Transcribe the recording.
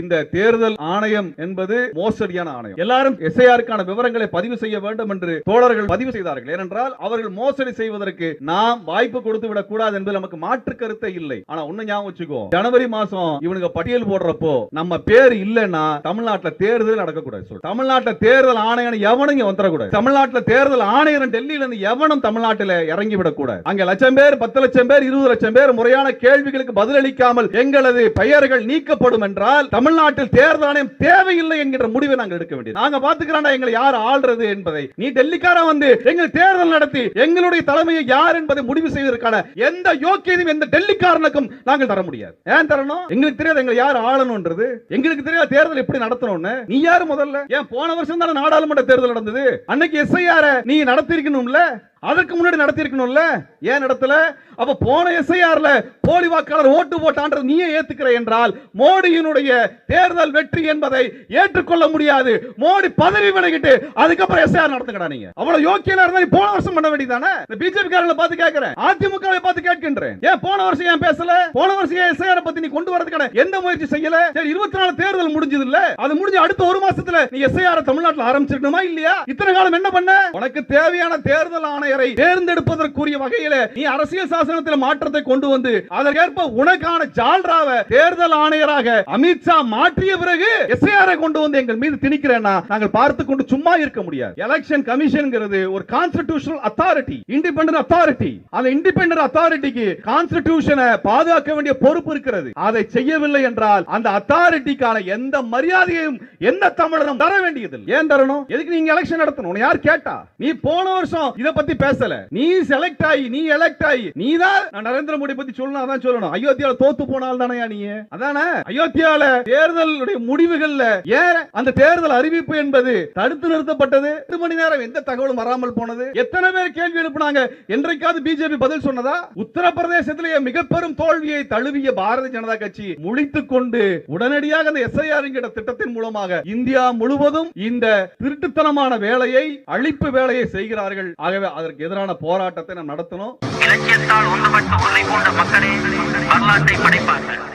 இந்த தேர்தல் ஆணையம் என்பது மோசடியான ஆணையம். எல்லாரும் எஸ்ஐஆருக்கான விவரங்களை பதிவு செய்ய வேண்டும் என்று தோழர்கள் பதிவு செய்தார்கள். ஏனென்றால் அவர்கள் மோசடி செய்வதற்கு நாம் வாய்ப்பு கொடுத்து விடக் கூடாது என்பது நமக்கு மாற்று கருத்தை இல்லை. ஆனா ஒண்ணு ஞாபகம் வச்சுக்கோ. ஜனவரி மாசம் இவனுக்கு பட்டியல் போடுறப்போ நம்ம பேர் இல்லைன்னா தமிழ்நாட்டுல தேர்தல் நடக்கக்கூடாது. தமிழ்நாட்டில் தேர்தல் ஆணையம் எவனும் இங்க வந்துடக்கூடாது. தமிழ்நாட்டுல தேர்தல் ஆணையர் டெல்லியில இருந்து எவனும் தமிழ்நாட்டில இறங்கி விடக்கூடாது. அங்க லட்சம் பேர் பத்து லட்சம் பேர் இருபது லட்சம் பேர் முறையான கேள்விகளுக்கு பதிலளிக்காமல் எங்களது பெயர்கள் நீக்கப்படும் என்றால் தமிழ்நாட்டில் தேர்தல் ஆணையம் தேவையில்லை என்கிற முடிவை நாங்கள் எடுக்க வேண்டியது. நாங்க பாத்துக்கிறோம் எங்களை யார் ஆள்றது என்பதை. நீ டெல்லிக்காரன் வந்து எங்கள் தேர்தல் நடத்தி எங்களுடைய தலைமையை யார் என்பதை முடிவு செய்வதற்கான எந்த யோக்கியதையும் எந்த டெல்லிக்காரனுக்கும் நாங்கள் தர முடியாது. ஏன் தரணும்? எங்களுக்கு தெரியாது எங்களை யார் ஆளணும்ன்றது. எங்களுக்கு தெரியாது தேர்தல் எப்படி நடத்தணும்னு. நீ யாரு முதல்ல? ஏன் போன வருஷம் தானே நாடாளுமன்ற தேர்தல் நடந்தது. அன்னைக்கு எஸ்ஐஆர் நீ நடத்திருக்கணும்ல அதற்கு முன்னாடி நடத்திருக்கணும்ல ஏன் நடத்தல? அப்ப போன எஸ்ஐஆர்ல போலி வாக்காளர் ஓட்டு போட்டான்றது நீயே ஏத்துக்கிற என்றால் மோடியினுடைய தேர்தல் வெற்றி என்பதை ஏற்றுக்கொள்ள முடியாது. மோடி பதவி விலகிட்டு அதுக்கப்புறம் எஸ்ஐஆர் நடத்துக்கடா நீங்க. அவ்வளவு யோக்கியனா இருந்தா நீ போன வருஷம் பண்ண வேண்டியதானே? பிஜேபி காரங்களை பார்த்து கேட்கிறேன் அதிமுகவை பார்த்து கேட்கின்றேன். ஏன் போன வருஷம் ஏன் பேசல? போன வருஷம் ஏன் எஸ்ஐஆர் பத்தி நீ கொண்டு வரதுக்கான எந்த முயற்சி செய்யல? சரி இருபத்தி நாலு தேர்தல் முடிஞ்சது இல்ல அது முடிஞ்சு அடுத்த ஒரு மாசத்துல நீ எஸ்ஐஆர் தமிழ்நாட்டுல ஆரம்பிச்சிருக்கணுமா இல்லையா? இத்தனை காலம் என்ன பண்ண? உனக்கு தேவையான தேர்தல் ஆணையரை தேர்ந்தெடுப்பதற்குரிய வகையில நீ அரசியல் சாசனத்தில் மாற்றத்தை கொண்டு வந்து அதற்கேற்ப உனக்கான ஜால்ராவை தேர்தல் ஆணையராக அமித்ஷா மாற்றிய பிறகு எஸ்ஐஆர் கொண்டு வந்து எங்கள் மீது திணிக்கிறேன்னா நாங்கள் பார்த்து கொண்டு சும்மா இருக்க முடியாது. எலெக்ஷன் கமிஷன்ங்கிறது ஒரு கான்ஸ்டிடியூஷனல் அத்தாரிட்டி இண்டிபெண்டன்ட் அத்தாரிட்டி அந்த இண்டிபெண்டன்ட் அத்தாரிட்டிக்கு கான்ஸ்டிடியூஷனை பாதுகாக்க வேண்டிய பொறுப்பு இருக்கிறது. அதை செய்யவில்லை என்றால் அந்த அத்தாரிட்டிக்கான எந்த மரியாதையும் எந்த தமிழரும் தர வேண்டியதில்லை. ஏன் தரணும்? எதுக்கு நீங்க எலெக்ஷன் நடத்தணும்? யார் கேட்டா? நீ போன வருஷம் இதை பத்தி பேசல. நீ செலக்ட் ஆகி நீ எலெக்ட் ஆகி நீ தான் நரேந்திர மோடி பத்தி சொல்லணும் அதான் சொல்லணும். அயோத்தியால தோத்து போனால் தானே நீ? அதானே? அயோத்தியால தேர்தலுடைய முடிவுகள்ல ஏன் அந்த தேர்தல் அறிவிப்பு என்பது தடுத்து நிறுத்தப்பட்டது? எட்டு மணி நேரம் எந்த தகவலும் வராமல் போனது? எத்தனை பேர் கேள்வி எழுப்பினாங்க? என்றைக்காவது பிஜேபி பதில் சொன்னதா? உத்தரப்பிரதேசத்திலேயே மிக பெரும் தோல்வியை தழுவிய பாரதிய ஜனதா கட்சி முழித்துக் கொண்டு உடனடியாக அந்த எஸ்ஐஆர் என்கிற திட்டத்தின் மூலமாக இந்தியா முழுவதும் இந்த திருட்டுத்தனமான வேலையை அழிப்பு வேலையை செய்கிறார்கள். ஆகவே அதற்கு எதிரான போராட்டத்தை நாம் நடத்தணும். இலக்கியத்தால் ஒன்றுபட்டு உன்னை போன்ற மக்களே வரலாற்றை படைப்பார்கள்.